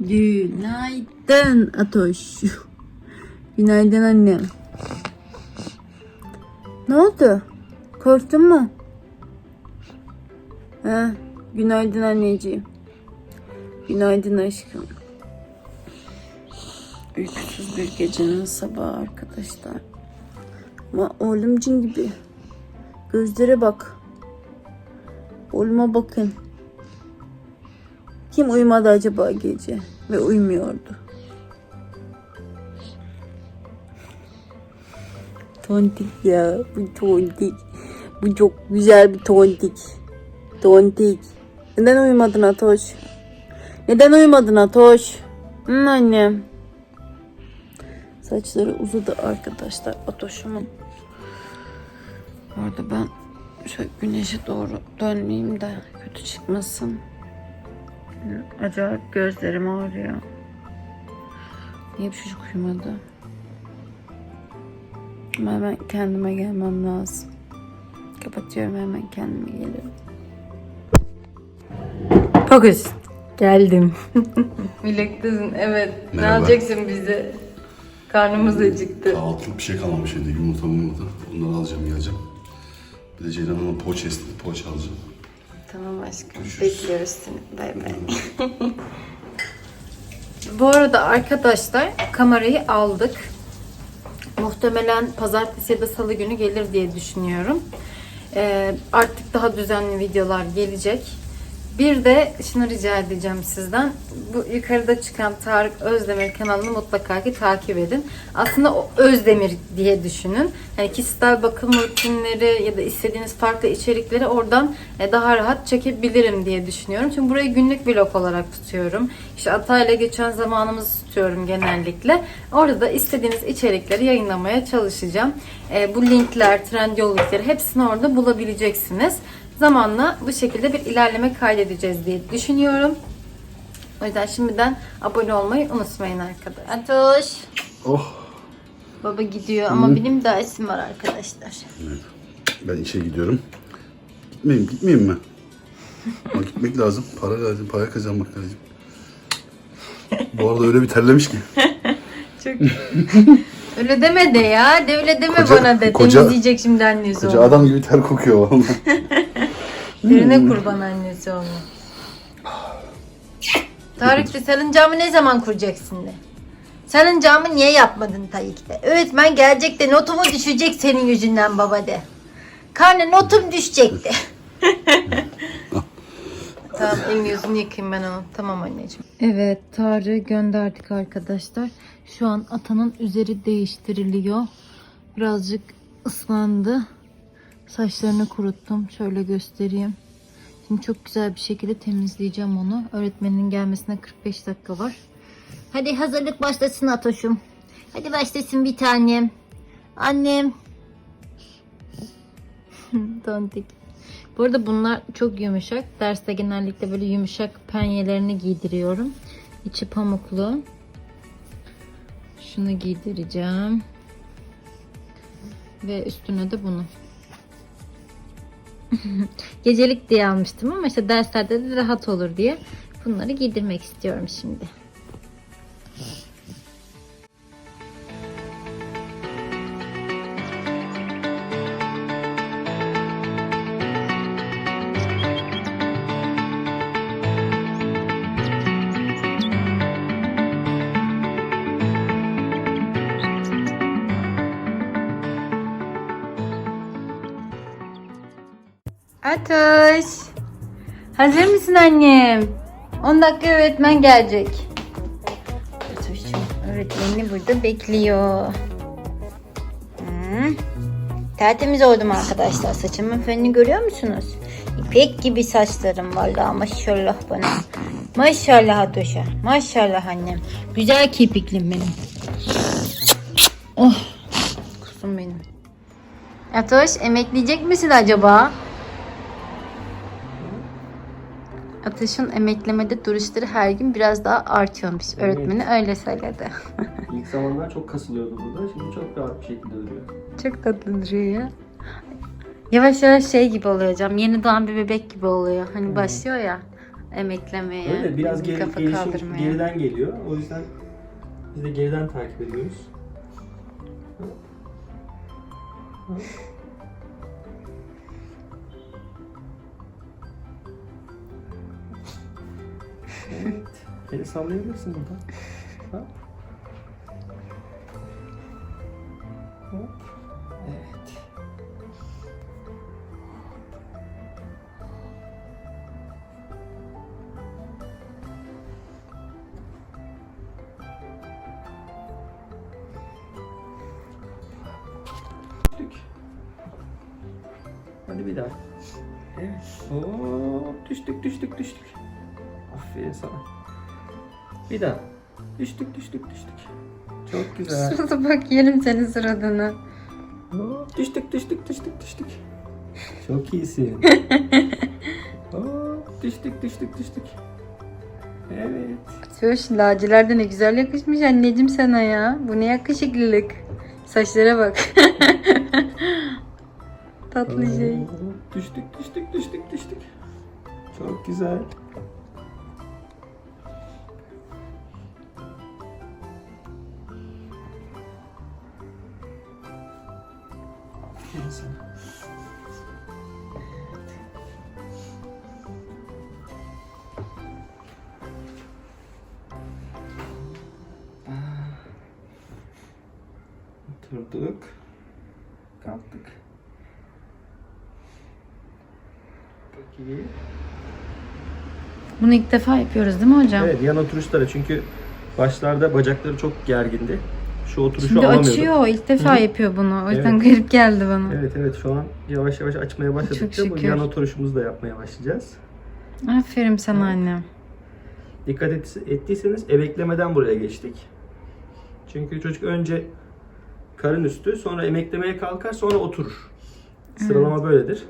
Günaydın Atoş. Günaydın annem. Ne oldu? Korktun mu? Ha, günaydın anneciğim. Günaydın aşkım. Uykusuz bir gecenin sabahı arkadaşlar. Ama oğlum cin gibi. Gözlere bak. Oğluma bakın. Kim uyumadı acaba gece ve uyumuyordu? Tontik ya, bu tontik. Bu çok güzel bir tontik. Tontik. Neden uyumadın Atoş? Neden uyumadın Atoş? Hı annem. Saçları uzadı arkadaşlar Atoş'umun. Bu arada ben şöyle güneşe doğru dönmeyeyim de kötü çıkmasın. Acayip gözlerim ağrıyor. Niye bu çocuk uyumadı? Ama hemen kendime gelmem lazım. Kapatıyorum hemen kendime geliyorum. Fokus. Geldim. Bilektesin evet. Ne Merhaba. alacaksın bize? Karnımız acıktı. Kahvaltılık bir şey kalmamış evde. Yumurta yumurta. Onları alacağım geleceğim. Bir de Ceylan Hanım poğaça istedi. Poğaça alacağım. Tamam aşkım. Bekliyoruz seni. Bay bay. Bu arada arkadaşlar kamerayı aldık. Muhtemelen pazartesi ya da salı günü gelir diye düşünüyorum. Ee, artık daha düzenli videolar gelecek. Bir de şunu rica edeceğim sizden. Bu yukarıda çıkan Tarık Özdemir kanalını mutlaka ki takip edin. Aslında o Özdemir diye düşünün. Hani kişisel bakım rutinleri ya da istediğiniz farklı içerikleri oradan e, daha rahat çekebilirim diye düşünüyorum. Çünkü burayı günlük vlog olarak tutuyorum. İşte Atay'la geçen zamanımızı tutuyorum genellikle. Orada da istediğiniz içerikleri yayınlamaya çalışacağım. E, bu linkler, Trendyol linkleri hepsini orada bulabileceksiniz. Zamanla bu şekilde bir ilerleme kaydedeceğiz diye düşünüyorum. O yüzden şimdiden abone olmayı unutmayın arkadaşlar. Atoş. Oh. Baba gidiyor ama benim dersim var arkadaşlar. Evet. Ben işe gidiyorum. Gitmeyeyim, gitmeyeyim mi? Ama gitmek lazım. Para lazım, para kazanmak lazım. Bu arada öyle bir terlemiş ki. Çok Öyle deme de ya. De öyle deme Koca- bana de. koca- Temizleyecek şimdi annesi Koca onu. adam gibi ter kokuyor vallahi. Birine kurban annesi onu. Tarık de salıncağımı ne zaman kuracaksın de. Salıncağımı niye yapmadın Tayyip de. Öğretmen gelecek de notumu düşecek senin yüzünden baba de. Karne notum düşecek de. tamam elini yüzünü yıkayayım ben onu. Tamam anneciğim. Evet Tarık'ı gönderdik arkadaşlar. Şu an atanın üzeri değiştiriliyor. Birazcık ıslandı. Saçlarını kuruttum. Şöyle göstereyim. Şimdi çok güzel bir şekilde temizleyeceğim onu. Öğretmenin gelmesine 45 dakika var. Hadi hazırlık başlasın Atoş'um. Hadi başlasın bir tanem. Annem. Tontik. Bu arada bunlar çok yumuşak. Derste genellikle böyle yumuşak penyelerini giydiriyorum. İçi pamuklu. Şunu giydireceğim. Ve üstüne de bunu. Gecelik diye almıştım ama işte derslerde de rahat olur diye bunları giydirmek istiyorum şimdi. Ateş. Hazır mısın annem? 10 dakika öğretmen gelecek. Atoş'cum öğretmenini burada bekliyor. Hı. Tertemiz oldum arkadaşlar. Saçımın fönünü görüyor musunuz? İpek gibi saçlarım vallahi maşallah bana. Maşallah Atoş'a. Maşallah annem. Güzel kirpiklim benim. Oh. Kusum benim. Atoş emekleyecek misin acaba? Ateş'in emeklemede duruşları her gün biraz daha artıyormuş. Öğretmeni öyle söyledi. İlk zamanlar çok kasılıyordu burada. Şimdi çok rahat bir şekilde duruyor. Çok tatlı duruyor ya. Yavaş yavaş şey gibi oluyor hocam. Yeni doğan bir bebek gibi oluyor. Hani başlıyor ya. emeklemeye, Öyle biraz geri, kafa gelişim kaldırmaya. geriden geliyor. O yüzden biz de geriden takip ediyoruz. Evet. Eli sallayabilirsin burada. Hop. Hop. Evet. Hadi bir daha. Evet. Hop düştük düştük düştük. Aferin sana. Bir daha. Düştük düştük düştük. Çok güzel. Sus bak yerim senin suratını. Hop, düştük düştük düştük düştük. Çok iyisin. Hop, düştük düştük düştük. Evet. Söş laciler de ne güzel yakışmış anneciğim sana ya. Bu ne yakışıklılık. Saçlara bak. Tatlı şey. Düştük düştük düştük düştük. Çok güzel. Aferin sana. Oturduk. Kalktık. Peki. Bunu ilk defa yapıyoruz değil mi hocam? Evet yan oturuşları çünkü başlarda bacakları çok gergindi. Şu oturuşu Şimdi alamıyordu. açıyor. ilk defa Hı. yapıyor bunu. O yüzden Evet. garip geldi bana. Evet evet şu an yavaş yavaş açmaya başladıkça bu yan oturuşumuzu da yapmaya başlayacağız. Aferin sana annem. Dikkat et, ettiyseniz emeklemeden buraya geçtik. Çünkü çocuk önce karın üstü sonra emeklemeye kalkar sonra oturur. Sıralama böyledir.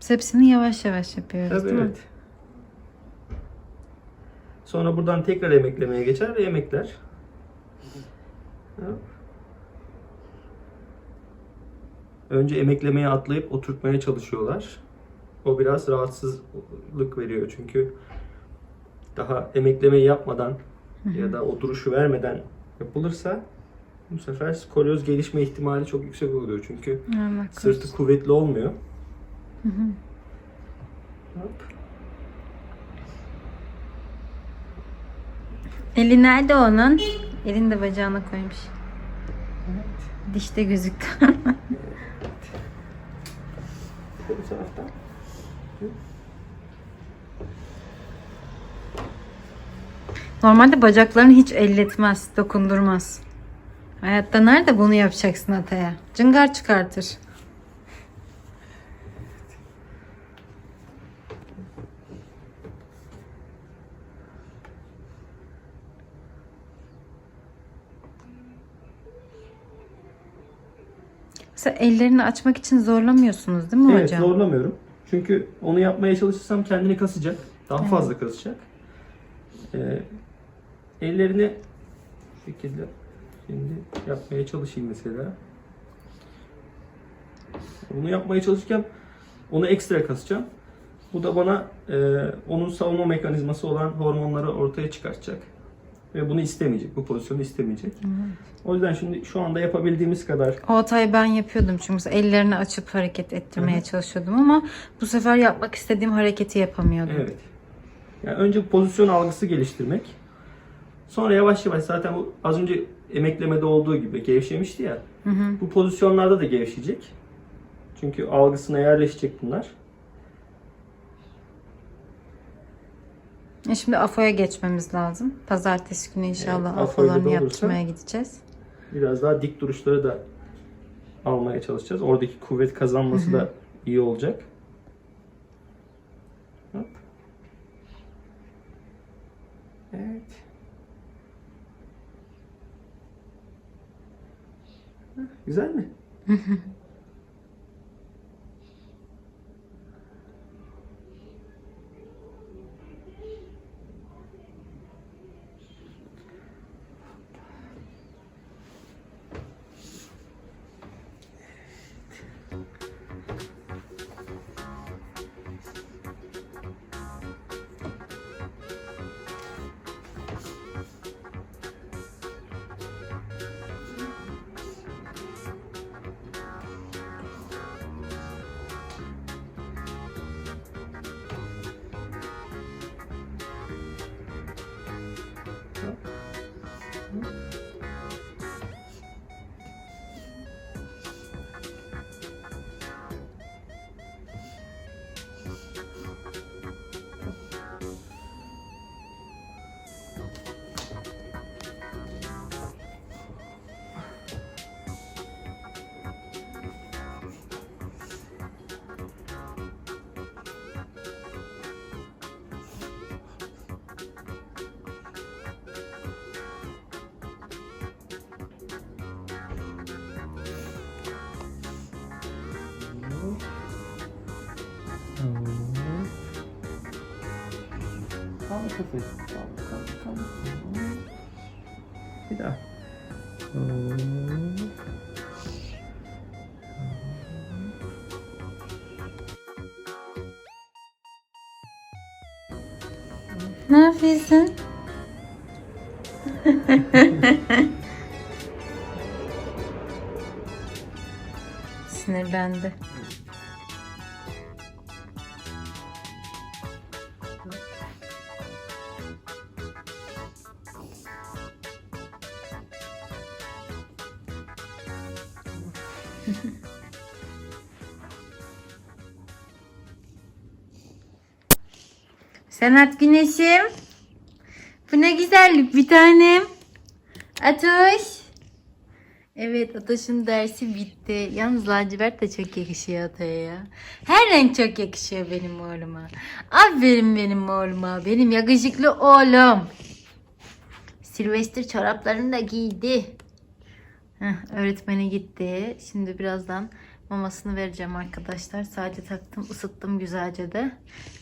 Biz hepsini yavaş yavaş yapıyoruz Tabii değil mi? Sonra buradan tekrar emeklemeye geçer ve emekler. Önce emeklemeye atlayıp oturtmaya çalışıyorlar. O biraz rahatsızlık veriyor çünkü daha emeklemeyi yapmadan ya da o duruşu vermeden yapılırsa bu sefer skolyoz gelişme ihtimali çok yüksek oluyor çünkü sırtı kuvvetli olmuyor. Hop. Eli nerede onun? Elini de bacağına koymuş. Dişte gözüktü. Bu. Normalde bacaklarını hiç elletmez, dokundurmaz. Hayatta nerede bunu yapacaksın Ataya? Cıngar çıkartır. Mesela ellerini açmak için zorlamıyorsunuz değil mi Evet hocam? zorlamıyorum. Çünkü onu yapmaya çalışırsam kendini kasacak. Daha fazla kasacak. Ee, ellerini şu şekilde şimdi yapmaya çalışayım mesela. Bunu yapmaya çalışırken onu ekstra kasacağım. Bu da bana e, onun savunma mekanizması olan hormonları ortaya çıkartacak. Ve bunu istemeyecek. Bu pozisyonu istemeyecek. O yüzden şimdi şu anda yapabildiğimiz kadar O hatayı ben yapıyordum çünkü ellerini açıp hareket ettirmeye çalışıyordum ama bu sefer yapmak istediğim hareketi yapamıyordum. Evet. Yani önce pozisyon algısı geliştirmek. Sonra yavaş yavaş zaten bu az önce emeklemede olduğu gibi gevşemişti ya. Hı hı. Bu pozisyonlarda da gevşeyecek. Çünkü algısına yerleşecek bunlar. E şimdi AFO'ya geçmemiz lazım. Pazartesi günü inşallah Evet, AFO'larını yaptırmaya gideceğiz. Biraz daha dik duruşları da almaya çalışacağız. Oradaki kuvvet kazanması da iyi olacak. Hop. Evet. Güzel mi? Kaldı kafayı. Bir daha. Ne yapıyorsun? Sinirlendi. Senat Güneşim. Bu ne güzellik bir tanem. Atoş. Evet Atoş'un dersi bitti. Yalnız lacivert de çok yakışıyor Ato'ya ya. Her renk çok yakışıyor benim oğluma. Aferin benim oğluma. Benim yakışıklı oğlum. Silvester çoraplarını da giydi. Heh, öğretmene gitti. Şimdi birazdan mamasını vereceğim arkadaşlar. Sadece taktım, ısıttım güzelce de.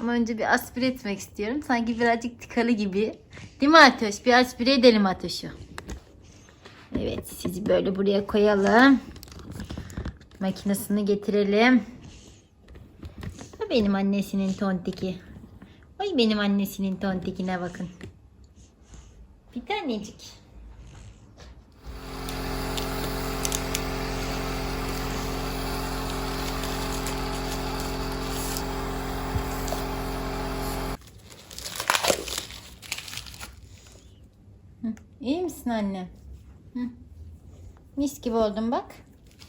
Ama önce bir aspire etmek istiyorum. Sanki birazcık tıkalı gibi. Değil mi Ateş? Bir aspire edelim Ateş'i. Evet, sizi böyle buraya koyalım. Makinesini getirelim. Bu benim annesinin tontiki. Oy benim annesinin tontikine bakın. Bir tanecik. İyi misin anne? Hı. Mis gibi oldun bak.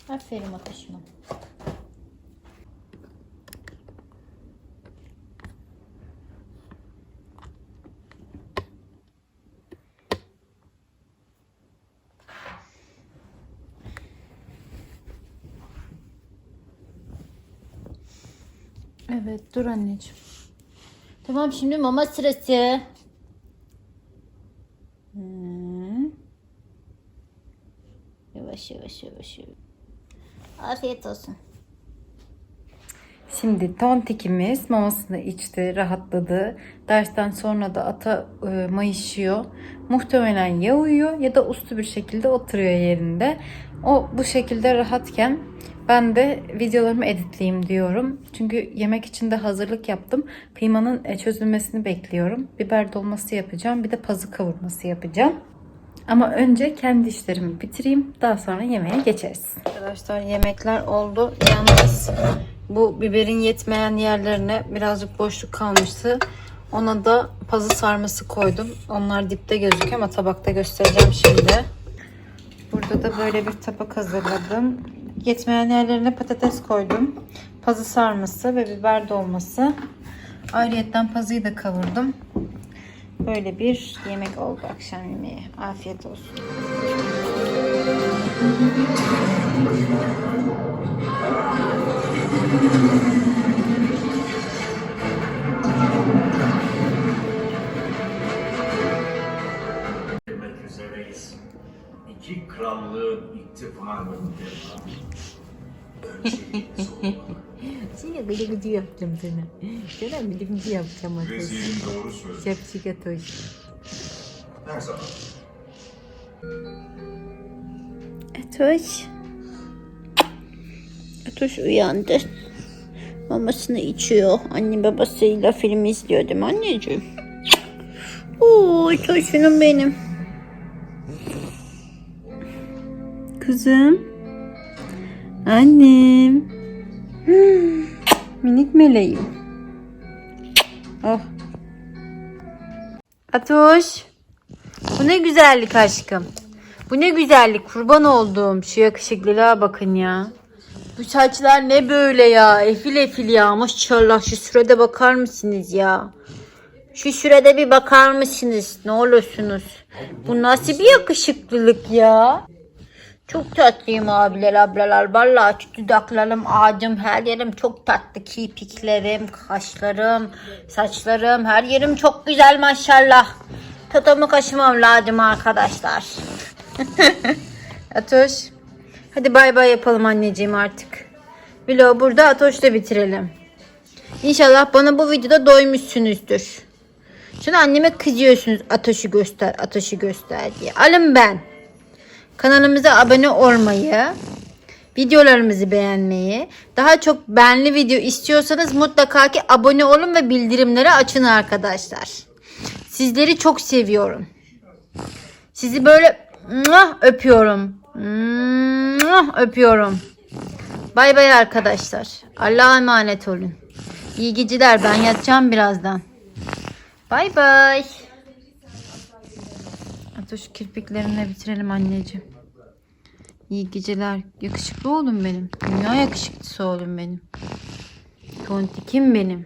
Aferin Ataş'ıma. Evet dur anneciğim. Tamam şimdi mama sırası. Hı. Yavaş. Afiyet olsun. Şimdi tontikimiz mamasını içti, rahatladı. Dersten sonra da ata e, mayışıyor. Muhtemelen ya uyuyor ya da uslu bir şekilde oturuyor yerinde. O bu şekilde rahatken ben de videolarımı editleyeyim diyorum. Çünkü yemek için de hazırlık yaptım. Kıymanın e, çözülmesini bekliyorum. Biber dolması yapacağım. Bir de pazı kavurması yapacağım. Ama önce kendi işlerimi bitireyim. Daha sonra yemeğe geçeriz. Arkadaşlar yemekler oldu. Yalnız bu biberin yetmeyen yerlerine birazcık boşluk kalmıştı. Ona da pazı sarması koydum. Onlar dipte gözüküyor ama tabakta göstereceğim şimdi. Burada da böyle bir tabak hazırladım. Yetmeyen yerlerine patates koydum. Pazı sarması ve biber dolması. Ayrıyetten pazıyı da kavurdum. Böyle bir yemek oldu akşam yemeği. Afiyet olsun. Demek üzereyiz. İki krallığın ittifakının Şimdi gıcı gıcı yapacağım sana. Sana gıcı gıcı yapacağım Atoş. Vezirin doğru söylüyor. Şapşik Atoş. Her zaman. Atoş. Atoş uyandı. Mamasını içiyor. Anne babasıyla film izliyor değil mi anneciğim? Oo, Atoş'unum benim. Kızım. Annem. Minik meleğim. Oh. Atoş. Bu ne güzellik aşkım. Bu ne güzellik kurban olduğum. Şu yakışıklılığa bakın ya. Bu saçlar ne böyle ya? Efil efil ya. Maşallah şu sürede bakar mısınız ya? Şu sürede bir bakar mısınız? Ne olursunuz? Bu nasıl bir yakışıklılık ya? Çok tatlıyım abiler ablalar. Vallahi şu dudaklarım, ağacım, her yerim çok tatlı. Kirpiklerim, kaşlarım, saçlarım, her yerim çok güzel maşallah. Totomu kaşımam lazım arkadaşlar. Atoş. Hadi bay bay yapalım anneciğim artık. Vlogu burada Atoş'la bitirelim. İnşallah bana bu videoda doymuşsunuzdur. Sonra anneme kızıyorsunuz ateşi göster, ateşi göster diye. Alın ben. Kanalımıza abone olmayı, videolarımızı beğenmeyi, daha çok benli video istiyorsanız mutlaka ki abone olun ve bildirimleri açın arkadaşlar. Sizleri çok seviyorum. Sizi böyle öpüyorum. Öpüyorum. Bay bay arkadaşlar. Allah'a emanet olun. İyi geceler. Ben yatacağım birazdan. Bay bay. Hatta şu kirpiklerimle bitirelim anneciğim. İyi geceler. Yakışıklı oğlum benim. Dünya yakışıklısı oğlum benim. Tontikim benim.